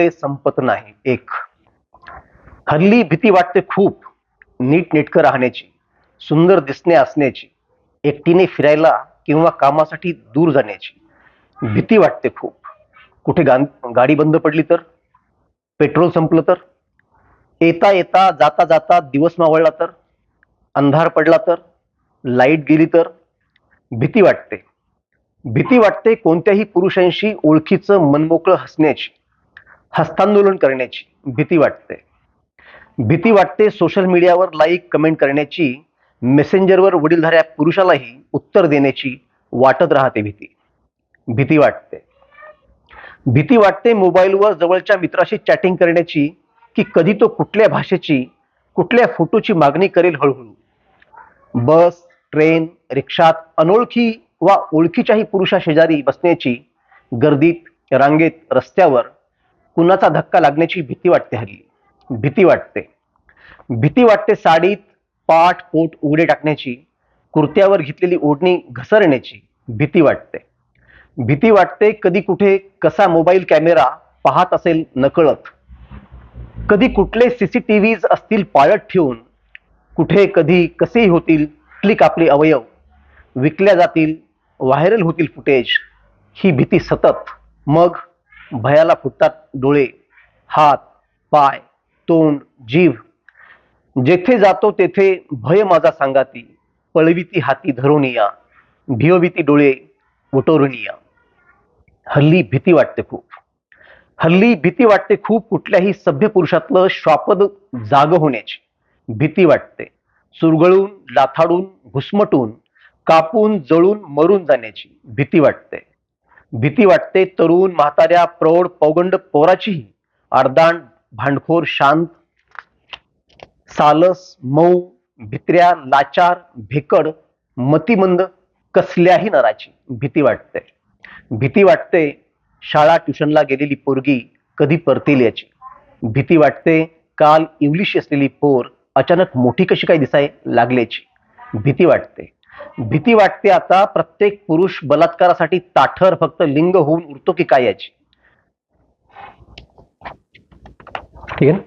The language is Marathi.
ते संपत नाही एक. हल्ली भीती वाटते खूप नीटनेटकं राहण्याची सुंदर दिसणे असण्याची एकटीने फिरायला किंवा कामासाठी दूर जाण्याची. भीती वाटते खूप. कुठे गा गाडी बंद पडली तर? पेट्रोल संपलं तर? येता येता जाता जाता दिवस मावळला तर? अंधार पडला तर? लाइट गेली तर? भीती वाटते. भीती वाटते कोणत्याही पुरुषांशी ओळखीचं मनमोकळं हसण्याची. हस्तांदोलन करण्याची भीती वाटते. भीती वाटते सोशल मीडियावर लाईक कमेंट करण्याची मेसेंजरवर वडीलधाऱ्या पुरुषालाही उत्तर देण्याची वाटत राहते भीती. भीती वाटते. भीती वाटते मोबाईलवर जवळच्या मित्राशी चॅटिंग करण्याची की कधी तो कुठल्या भाषेची कुठल्या फोटोची मागणी करेल हळूहळू. बस ट्रेन रिक्षात अनोळखी वा ओळखीच्याही पुरुषा शेजारी बसण्याची गर्दीत रांगेत रस्त्यावर कुणाचा धक्का लागण्याची भीती वाटते हल्ली. भीती वाटते. भीती वाटते साडीत पाठ पोट उघडे टाकण्याची कुर्त्यावर घेतलेली ओढणी घसरण्याची भीती वाटते. भीती वाटते कधी कुठे कसा मोबाईल कॅमेरा पाहत असेल नकळत. कधी कुठले सीसीटीव्हीज असतील पाळत ठेवून कुठे कधी कसेही होतील क्लिक आपले अवयव विकल्या जातील व्हायरल होतील फुटेज ही भीती सतत. मग भयाला फुटतात डोळे हात पाय तोंड जीव जेथे जातो तेथे भय माझा सांगाती पळविती हाती धरून या भिवविती डोळे उटोरून या. हल्ली भीती वाटते खूप. हल्ली भीती वाटते खूप कुठल्याही सभ्य पुरुषातलं श्वापद जाग होण्याची. भीती वाटते. सुरगळून लाथाडून घुसमटून कापून जळून मरून जाण्याची भीती वाटते. भीती वाटते. तरुण म्हाताऱ्या प्रौढ पौगंड पोराचीही अर्धांड भांडखोर शांत सालस मऊ भित्र्या लाचार भेकड मतिमंद कसल्याही नराची भीती वाटते. भीती वाटते शाळा ट्युशनला गेलेली पोरगी कधी परतील याची. भीती वाटते काल इंग्लिश असलेली पोर अचानक मोठी कशी काय दिसाय लागल्याची भीती वाटते. भीती वाटते आता प्रत्येक पुरुष बलात्कारासाठी ताठर फक्त लिंग होऊन उरतो की काय याची? ठीक आहे ना?